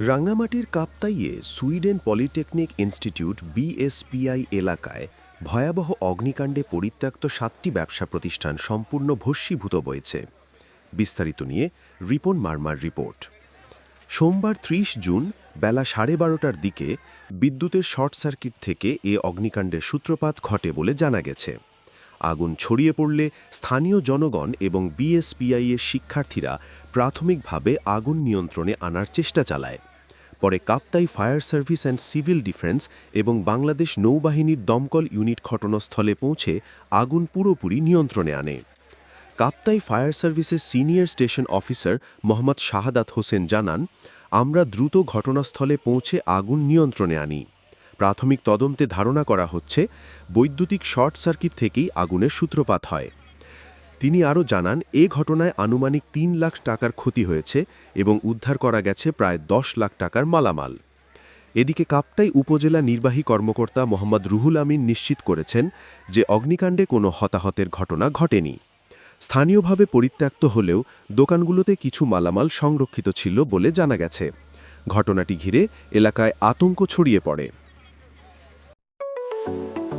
রাঙ্গামাটির কাপ্তাইয়ে Sweden polytechnic institute BSPI এলাকায় ভয়াবহ অগ্নিকাণ্ডে পরিত্যক্ত সাতটি ব্যবসা প্রতিষ্ঠান সম্পূর্ণ ভস্মীভূত বয়েছে বিস্তারিত নিয়ে রিপন মার্মার রিপোর্ট। সোমবার ত্রিশ জুন বেলা সাড়ে বারোটার দিকে বিদ্যুতের শর্ট সার্কিট থেকে এ অগ্নিকাণ্ডের সূত্রপাত ঘটে বলে জানা গেছে। আগুন ছড়িয়ে পড়লে স্থানীয় জনগণ এবং বিএসপিআই এর শিক্ষার্থীরা প্রাথমিকভাবে আগুন নিয়ন্ত্রণে আনার চেষ্টা চালায়। পরে Kaptai fire service and civil defence এবং বাংলাদেশ নৌবাহিনীর দমকল ইউনিট ঘটনাস্থলে পৌঁছে আগুন পুরোপুরি নিয়ন্ত্রণে আনে। কাপ্তাই ফায়ার সার্ভিসের senior station officer Mohammad Shahadat Hossain জানান, আমরা দ্রুত ঘটনাস্থলে পৌঁছে আগুন নিয়ন্ত্রণে আনি। প্রাথমিক তদন্তে ধারণা করা হচ্ছে, বৈদ্যুতিক শর্ট সার্কিট থেকেই আগুনের সূত্রপাত হয়। তিনি আরও জানান, এ ঘটনায় আনুমানিক তিন লাখ টাকার ক্ষতি হয়েছে এবং উদ্ধার করা গেছে প্রায় দশ লাখ টাকার মালামাল। এদিকে কাপ্তাই উপজেলা নির্বাহী কর্মকর্তা মোহাম্মদ রুহুল আমিন নিশ্চিত করেছেন যে অগ্নিকাণ্ডে কোনো হতাহতের ঘটনা ঘটেনি। স্থানীয়ভাবে পরিত্যক্ত হলেও দোকানগুলোতে কিছু মালামাল সংরক্ষিত ছিল বলে জানা গেছে। ঘটনাটি ঘিরে এলাকায় আতঙ্ক ছড়িয়ে পড়ে।